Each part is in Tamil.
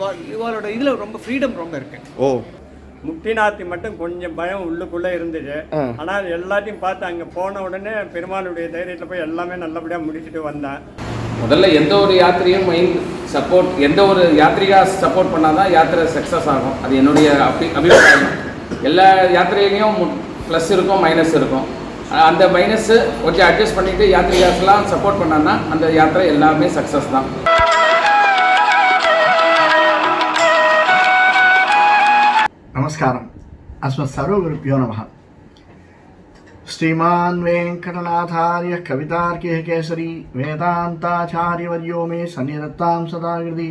வா- இவளோட இதில் ரொம்ப ஃப்ரீடம் ரொம்ப இருக்கு. ஓ. முக்திநாத்தி மட்டும் கொஞ்சம் பயம் உள்ளுக்குள்ளே இருந்துச்சு. ஆனால் எல்லாத்தையும் பார்த்து அங்கே போன உடனே பெருமாளுடைய தைரியத்தில் போய் எல்லாமே நல்லபடியாக முடிச்சுட்டு வந்தேன். முதல்ல எந்த ஒரு யாத்திரையும் மைண்ட் சப்போர்ட் எந்த ஒரு யாத்திரிகா சப்போர்ட் பண்ணாதான் யாத்திரை சக்ஸஸ் ஆகும். அது என்னுடைய அபி அபிப்பிராயம். எல்லா யாத்திரையிலையும் ப்ளஸ் இருக்கும் மைனஸ் இருக்கும். அந்த மைனஸ் கொஞ்சம் அட்ஜஸ்ட் பண்ணிட்டு யாத்திரிகாஸ்லாம் சப்போர்ட் பண்ணான்னா அந்த யாத்திரை எல்லாமே சக்ஸஸ் தான். నమస్కారం అస్మత్ సర్వగురుభ్యో నమ శ్రీమాన్ వెంకటనాథార్య కవితార్కిక కేసరి வேதாந்தாச்சாரியவரியோ மே சன்னிதத்தாம் சதாகிருதி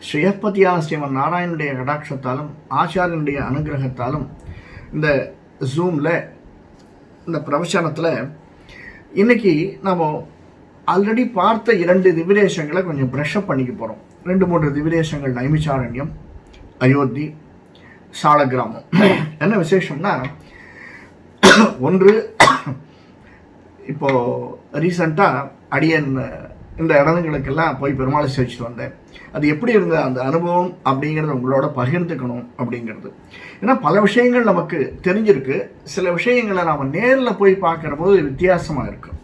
ஸ்ரீயப்பதியான ஸ்ரீமன் நாராயணனுடைய கடாட்சத்தாலும் ஆச்சாரியனுடைய அனுகிரகத்தாலும் இந்த ஜூமில் இந்த பிரவச்சனத்தில் இன்னைக்கு நம்ம ஆல்ரெடி பார்த்த இரண்டு திவிதேசங்களை கொஞ்சம் ப்ரஷ்அப் பண்ணிக்க போகிறோம் ரெண்டு மூன்று திவிதேசங்கள் நைமிச்சாரண்யம் அயோத்தி சால கிராமம் என்ன விசேஷம்னா ஒன்று இப்போ ரீசண்டாக அடியன் இந்த இடங்களுக்கெல்லாம் போய் பெருமாளை சேவிச்சுட்டு வந்தேன். அது எப்படி இருந்த அந்த அனுபவம் அப்படிங்கிறத உங்களோட பகிர்ந்துக்கணும் அப்படிங்கிறது. ஏன்னா பல விஷயங்கள் நமக்கு தெரிஞ்சிருக்கு. சில விஷயங்களை நாம் நேரில் போய் பார்க்குற போது வித்தியாசமாக இருக்கும்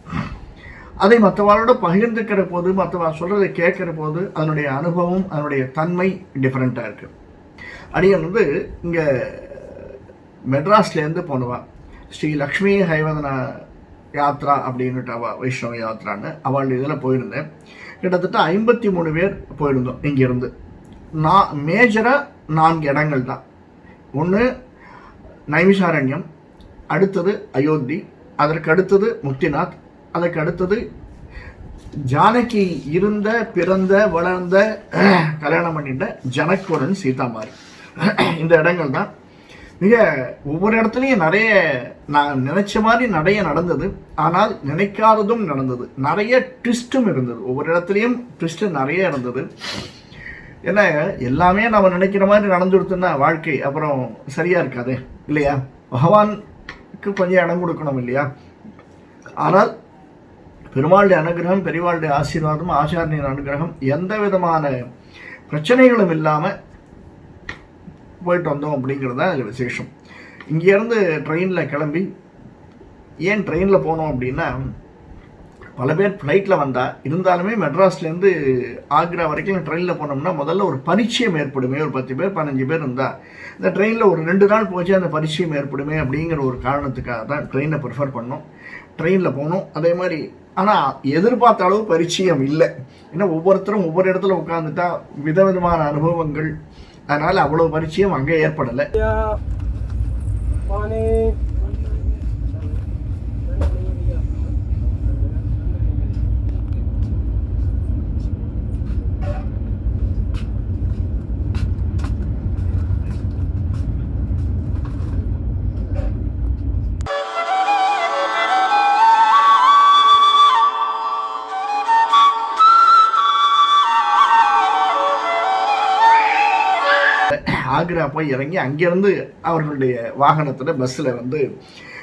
அதை மற்றவாளோட பகிர்ந்துக்கிற போது மற்றவா சொல்கிறத கேட்குற போது அதனுடைய அனுபவம் அதனுடைய தன்மை டிஃப்ரெண்ட்டாக இருக்குது அடியன் வந்து இங்கே மெட்ராஸ்லேருந்து போனவா ஸ்ரீ லக்ஷ்மி ஹைவதன யாத்ரா அப்படின்னுட்டு அவள் வைஷ்ணவ யாத்ரான்னு அவள் இதில் போயிருந்தேன். கிட்டத்தட்ட ஐம்பத்தி மூணு பேர் போயிருந்தோம் இங்கேருந்து. நான் மேஜராக நான்கு இடங்கள் தான். ஒன்று நைமிஷாரண்யம் அடுத்தது அயோத்தி அதற்கு அடுத்தது முக்திநாத் அதற்கு அடுத்தது ஜானகி இருந்த பிறந்த வளர்ந்த கல்யாணம் பண்ணிட்ட ஜனக்குரன் சீதாமாரி. இந்த இடங்கள் தான் மிக ஒவ்வொரு இடத்துலையும் நிறைய நான் நினைச்ச மாதிரி நிறைய நடந்தது. ஆனால் நினைக்காததும் நடந்தது. நிறைய ட்விஸ்ட்டும் இருந்தது. ஒவ்வொரு இடத்துலையும் ட்விஸ்ட்டு நிறைய இருந்தது. ஏன்னா எல்லாமே நம்ம நினைக்கிற மாதிரி நடந்துடுத்துன்னா வாழ்க்கை அப்புறம் சரியாக இருக்காது இல்லையா? பகவானுக்கு கொஞ்சம் இடம் கொடுக்கணும் இல்லையா? ஆனால் பெருமாளுடைய அனுகிரகம் பெரியவாளுடைய ஆசீர்வாதம் ஆச்சாரியன் அனுகிரகம் எந்த விதமான பிரச்சனைகளும் இல்லாமல் போயிட்டு வந்தோம் அப்படிங்கிறது தான் அதில் விசேஷம். இங்கேருந்து ட்ரெயினில் கிளம்பி ஏன் ட்ரெயினில் போனோம் அப்படின்னா பல பேர் ஃப்ளைட்டில் வந்தால் இருந்தாலுமே மெட்ராஸ்லேருந்து ஆக்ரா வரைக்கும் ட்ரெயினில் போனோம்னா முதல்ல ஒரு பரிச்சயம் ஏற்படுமே ஒரு பத்து பேர் பதினஞ்சு பேர் இருந்தால் இந்த ட்ரெயினில் ஒரு ரெண்டு நாள் போச்சு அந்த பரிச்சயம் ஏற்படுமே அப்படிங்கிற ஒரு காரணத்துக்காக தான் ட்ரெயினை ப்ரிஃபர் பண்ணோம். ட்ரெயினில் போனோம் அதே மாதிரி ஆனால் எதிர்பார்த்த அளவு பரிச்சயம் இல்லை. ஏன்னா ஒவ்வொருத்தரும் ஒவ்வொரு இடத்துல உட்காந்துட்டா விதவிதமான அனுபவங்கள் அதனால் அவ்வளோ பரிச்சயம் அங்கே ஏற்படலை. ஆக்ரா போய் இறங்கி அங்கேருந்து அவர்களுடைய வாகனத்தில் பஸ்ஸில் வந்து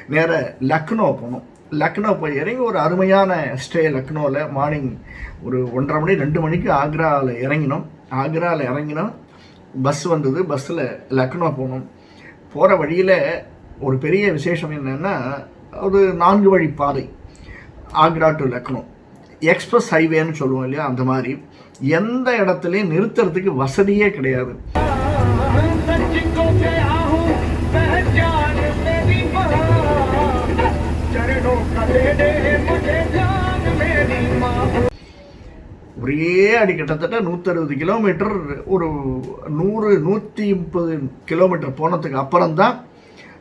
நேர லக்னோ போனோம். லக்னோ போய் இறங்கி ஒரு அருமையான ஸ்டே லக்னோவில் மார்னிங் ஒரு ஒன்றரை மணி ரெண்டு மணிக்கு ஆக்ராவில் இறங்கினோம். ஆக்ராவில் இறங்கினோம். பஸ் வந்தது. பஸ்ஸில் லக்னோ போனோம். போகிற வழியில் ஒரு பெரிய விசேஷம் என்னென்னா ஒரு நான்கு வழி பாதை. ஆக்ரா டு லக்னோ. எக்ஸ்பிரஸ் ஹைவேன்னு சொல்லுவோம் இல்லையா? அந்த மாதிரி. எந்த இடத்துலையும் நிறுத்துறதுக்கு வசதியே கிடையாது. ஒரே அடி கிட்டத்தட்ட நூற்றறுபது கிலோமீட்டர் ஒரு நூறு நூற்றி முப்பது கிலோமீட்டர் போனதுக்கு அப்புறம்தான்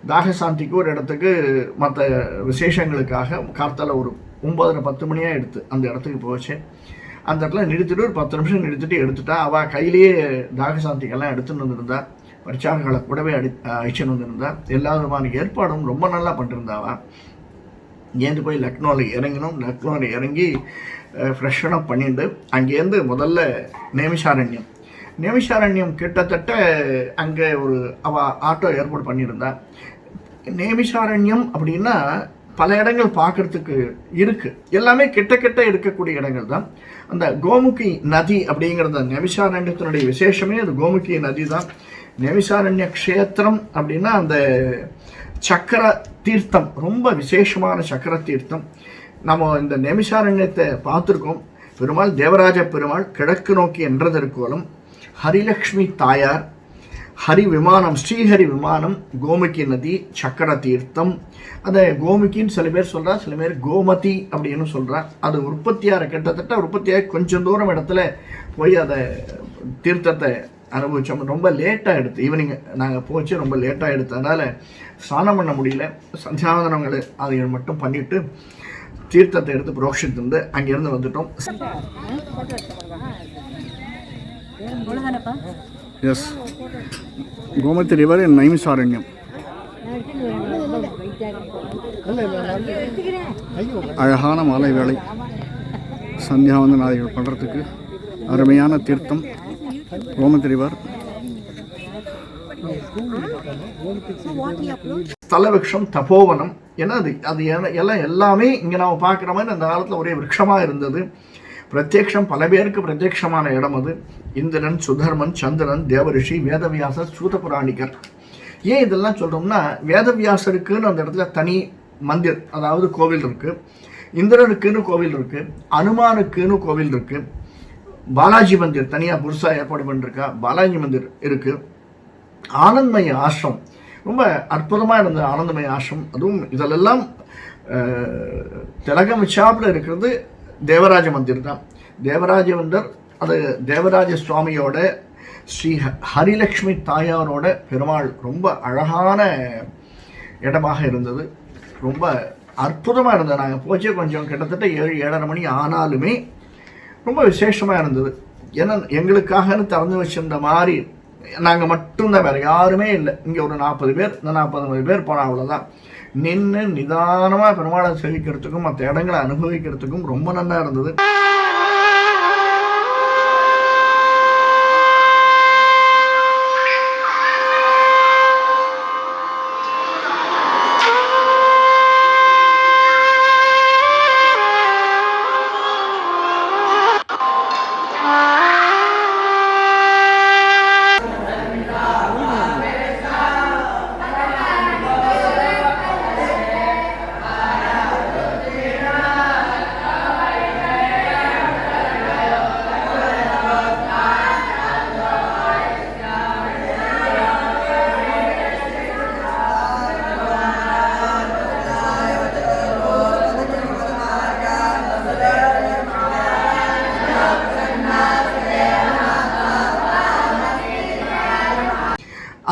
தாகசாந்திக்கு ஒரு இடத்துக்கு மற்ற விசேஷங்களுக்காக கார்த்தால ஒரு ஒம்பதரை பத்து மணியாக எடுத்து அந்த இடத்துக்கு போச்சு. அந்த இடத்துல நிறுத்திட்டு ஒரு பத்து நிமிஷம் நிறுத்திட்டு எடுத்துட்டா அவள் கையிலேயே தாகசாந்திகள்லாம் எடுத்துன்னு வந்திருந்தா பரிச்சாரங்களை கூடவே அடி அழிச்சுன்னு வந்திருந்தா எல்லா விதமான ஏற்பாடும் ரொம்ப நல்லா பண்ணிருந்தாவா இங்கேருந்து போய் லக்னோவில் இறங்கினோம். லக்னோவில் இறங்கி ஃப்ரெஷ்ஷனப் பண்ணிட்டு அங்கேருந்து முதல்ல நேமிஷாரண்யம் நேமிஷாரண்யம் கிட்டத்தட்ட அங்கே ஒரு அவ ஆட்டோ ஏற்பாடு பண்ணியிருந்தா. நேமிஷாரண்யம் அப்படின்னா பல இடங்கள் பார்க்கறதுக்கு இருக்கு. எல்லாமே கிட்ட கிட்ட இருக்கக்கூடிய இடங்கள் தான். அந்த கோமுகி நதி அப்படிங்கிறது நெமிஷாரண்யத்தினுடைய விசேஷமே அது கோமுகி நதி தான். நெமிஷாரண்ய க்ஷேத்திரம் அப்படின்னா அந்த சக்கர தீர்த்தம் ரொம்ப விசேஷமான சக்கர தீர்த்தம். நம்ம இந்த நெமிஷாரண்யத்தை பார்த்துருக்கோம். பெருமாள் தேவராஜ பெருமாள் கிழக்கு நோக்கி என்றதற்கோலம் ஹரிலக்ஷ்மி தாயார் ஹரி விமானம் ஸ்ரீஹரி விமானம் கோமுகி நதி சக்கர தீர்த்தம் அதை கோமுகின்னு சில பேர் சொல்றா சில பேர் கோமதி அப்படின்னு சொல்றா. அது உற்பத்தியாக கிட்டத்தட்ட உற்பத்தியாக கொஞ்சம் தூரம் இடத்துல போய் அதை தீர்த்தத்தை அனுபவித்தோம் ரொம்ப லேட்டாக எடுத்து ஈவினிங் நாங்கள் போச்சு ரொம்ப லேட்டாக எடுத்ததுனால ஸ்நானம் பண்ண முடியல. சந்தியாவதனங்கள் அதை மட்டும் பண்ணிவிட்டு தீர்த்தத்தை எடுத்து புரோஷித்து வந்து அங்கேருந்து வந்துட்டோம். Yes Gomati river in Naimisaranyam அழகான மாலை வேலை சந்தியாவந்தனாதிகள் பண்ணுறதுக்கு அருமையான தீர்த்தம். கோமதி ரிவர் ஸ்தலவிருஷம் தபோவனம். ஏன்னா அது அது எல்லாம் எல்லாமே இங்கே நாம் பார்க்குற மாதிரி அந்த காலத்தில் ஒரே விரக்ஷமாக இருந்தது. பிரத்யக்ஷம் பல பேருக்கு பிரத்யக்ஷமான இடம் அது. இந்திரன் சுதர்மன் சந்திரன் தேவரிஷி வேதவியாசர் சூதபுராணிகர் ஏன் இதெல்லாம் சொல்கிறோம்னா வேதவியாசருக்குன்னு அந்த இடத்துல தனி மந்திர் அதாவது கோவில் இருக்குது இந்திரனுக்குன்னு கோவில் இருக்குது அனுமானுக்குன்னு கோவில் இருக்குது பாலாஜி மந்திர் தனியாக புதுசாக ஏற்பாடு பண்ணிருக்கா பாலாஜி மந்திர் இருக்குது ஆனந்தமய ஆசிரம் ரொம்ப அற்புதமாக இருந்த ஆனந்தமய ஆசிரம் அதுவும் இதிலெல்லாம் திலகம் வச்சாப்புல இருக்கிறது தேவராஜ மந்திர் தான். தேவராஜ மந்திர் அது தேவராஜ சுவாமியோட ஸ்ரீ ஹ- ஹரிலக்ஷ்மி தாயாரோட பெருமாள். ரொம்ப அழகான இடமாக இருந்தது. ரொம்ப அற்புதமாக இருந்தது. நாங்கள் போச்சே கொஞ்சம் கிட்டத்தட்ட ஏழு ஏழரை மணி ஆனாலுமே ரொம்ப விசேஷமாக இருந்தது. ஏன்னா எங்களுக்காகன்னு திறந்து வச்சிருந்த மாதிரி நாங்கள் மட்டும்தான் வேறு யாருமே இல்லை. இங்கே ஒரு நாற்பது பேர் இந்த நாற்பது பேர் போனால் அவ்வளோதான் நின்று நிதானமாக பெருமாளை சேவிக்கிறதுக்கும் மற்ற இடங்களை அனுபவிக்கிறதுக்கும் ரொம்ப நல்லா இருந்தது.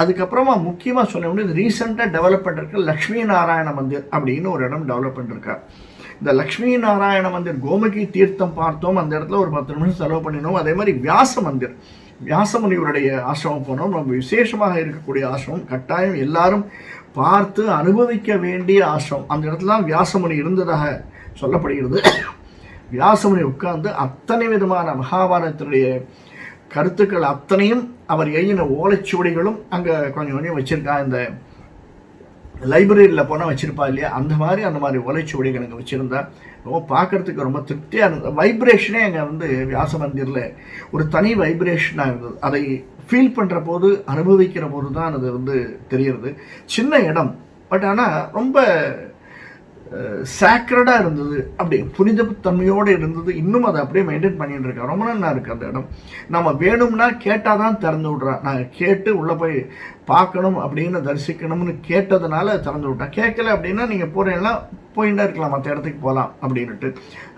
அதுக்கப்புறமா முக்கியமாக சொல்ல முடியும் ரீசெண்டாக டெவலப் பண்ணிருக்க லக்ஷ்மி நாராயண மந்திர் அப்படின்னு ஒரு இடம் டெவலப் பண்ணிருக்கார். இந்த லக்ஷ்மி நாராயண மந்திர் கோமுகி தீர்த்தம் பார்த்தோம் அந்த இடத்துல ஒரு பத்து நிமிஷம் செலவு பண்ணினோம். அதே மாதிரி வியாச மந்திர். வியாசமுனிவருடைய ஆசிரமம் போனோம். ரொம்ப விசேஷமாக இருக்கக்கூடிய ஆசிரமம் கட்டாயம் எல்லாரும் பார்த்து அனுபவிக்க வேண்டிய ஆசிரமம். அந்த இடத்துல தான் வியாசமுனி இருந்ததாக சொல்லப்படுகிறது. வியாசமுனி உட்கார்ந்து அத்தனை விதமான மகாபாரதத்தினுடைய கருத்துக்கள் அத்தனையும் அவர் எழுதின ஓலைச்சுவடிகளும் அங்கே கொஞ்சம் கொஞ்சம் வச்சுருக்கா இந்த லைப்ரரியில் போனால் வச்சுருப்பா இல்லையா? அந்த மாதிரி அந்த மாதிரி ஓலைச்சுவடிகள் அங்கே வச்சுருந்தா ரொம்ப பார்க்கறதுக்கு ரொம்ப திருப்தியாக இருந்தது. வைப்ரேஷனே அங்கே வந்து வியாச மந்திரில் ஒரு தனி வைப்ரேஷனாக இருந்தது. அதை ஃபீல் பண்ணுற போது அனுபவிக்கிற போது தான் அது வந்து தெரியறது சின்ன இடம் பட் ஆனால் ரொம்ப சேக்ரடாக இருந்தது. அப்படி புனித தன்மையோடு இருந்தது. இன்னும் அதை அப்படியே மெயின்டைன் பண்ணிட்டு இருக்கா. ரொம்ப நல்லா இருக்குது அந்த இடம். நம்ம வேணும்னா கேட்டால் தான் திறந்து விட்றான் நாங்கள் கேட்டு உள்ளே போய் பார்க்கணும் அப்படின்னு தரிசிக்கணும்னு கேட்டதுனால திறந்து விட்டான் கேட்கல அப்படின்னா நீங்கள் போகிறீங்கன்னா போயிட்டே இருக்கலாம் மற்ற இடத்துக்கு போகலாம் அப்படின்னுட்டு.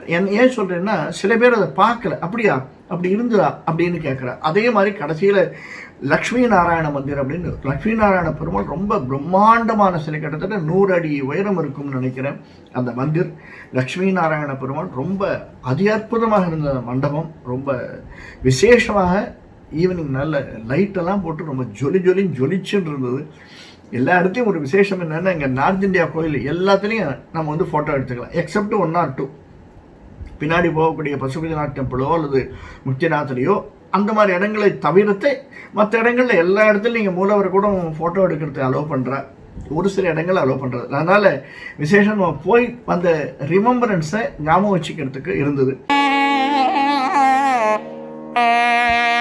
என் ஏன் சொல்கிறேன்னா சில பேர் அதை பார்க்கல. அப்படியா? அப்படி இருந்ததா? அப்படின்னு கேட்குறா அதே மாதிரி கடைசியில் லக்ஷ்மி நாராயண மந்திர் அப்படின்னு லக்ஷ்மி நாராயண பெருமாள் ரொம்ப பிரம்மாண்டமான சிலை. கிட்டத்தட்ட நூறு அடி உயரம் இருக்கும்னு நினைக்கிறேன் அந்த மந்திர். லக்ஷ்மி நாராயண பெருமாள் ரொம்ப அதி அற்புதமாக இருந்த மண்டபம். ரொம்ப விசேஷமாக ஈவினிங் நல்ல லைட்டெல்லாம் போட்டு ரொம்ப ஜொலி ஜொலின்னு ஜொலிச்சுன்னு இருந்தது. எல்லா இடத்துலையும் ஒரு விசேஷம் என்னென்னா இங்கே நார்த் இந்தியா கோயில் எல்லாத்துலேயும் நம்ம வந்து ஃபோட்டோ எடுத்துக்கலாம். எக்ஸப்ட் ஒன் ஆர் டூ பின்னாடி போகக்கூடிய பசுபதிநாத் டெம்பிளோ அல்லது முக்திநாத்லையோ அந்த மாதிரி இடங்களை தவிர்த்து மற்ற இடங்களில் எல்லா இடத்துலையும் நீங்கள் மூலவர் கூட ஃபோட்டோ எடுக்கிறதுக்கு அலோவ் பண்ணுறா ஒரு சில இடங்கள் அலோவ் பண்ணுறது அதனால் விசேஷம் நம்ம போய் அந்த ரிமெம்பரன்ஸை ஞாபகம் வச்சுக்கிறதுக்கு இருந்தது.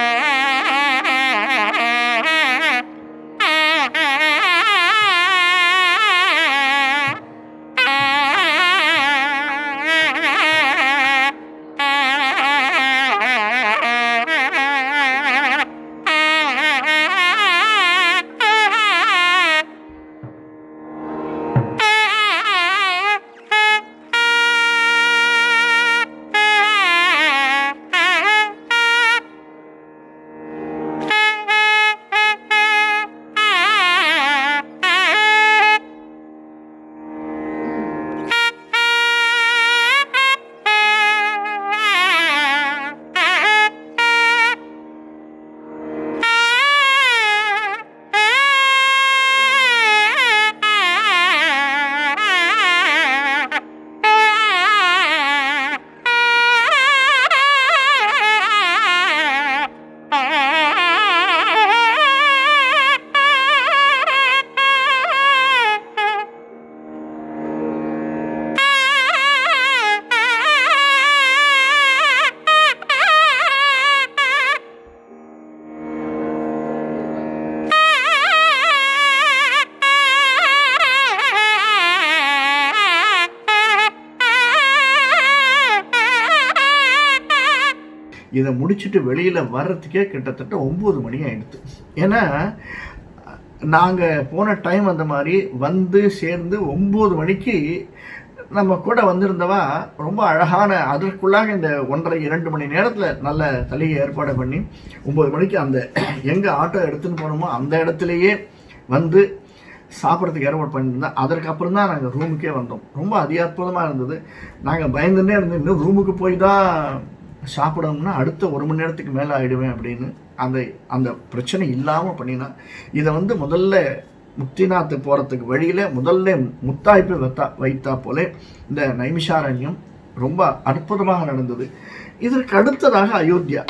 இதை முடிச்சுட்டு வெளியில் வர்றதுக்கே கிட்டத்தட்ட ஒம்பது மணி ஆயிடுது. ஏன்னா நாங்கள் போன டைம் அந்த மாதிரி வந்து சேர்ந்து ஒம்பது மணிக்கு நம்ம கூட வந்திருந்தவா ரொம்ப அழகான அதற்குள்ளாக இந்த ஒன்றரை இரண்டு மணி நேரத்தில் நல்ல தலையை ஏற்பாடு பண்ணி ஒம்பது மணிக்கு அந்த எங்கே ஆட்டோ எடுத்துன்னு போனோமோ அந்த இடத்துலையே வந்து சாப்பிட்றதுக்கு ஏற்பாடு பண்ணியிருந்தோம் அதற்கப்புறம் தான் நாங்கள் ரூமுக்கே வந்தோம். ரொம்ப அதி அற்புதமாக இருந்தது. நாங்கள் பயந்துன்னே இருந்தோம் இன்னும் ரூமுக்கு போய் தான் சாப்பிடணும்னா அடுத்த ஒரு மணி நேரத்துக்கு மேலே ஆகிடுவேன் அப்படின்னு அந்த அந்த பிரச்சனை இல்லாமல் பண்ணினா இதை வந்து முதல்ல முக்திநாத் போகிறதுக்கு வழியில் முதல்ல முத்தாய்ப்பு வைத்தா வைத்தா போல இந்த நைமிஷாரண்யம் ரொம்ப அற்புதமாக நடந்தது. இதற்கு அடுத்ததாக அயோத்தியா.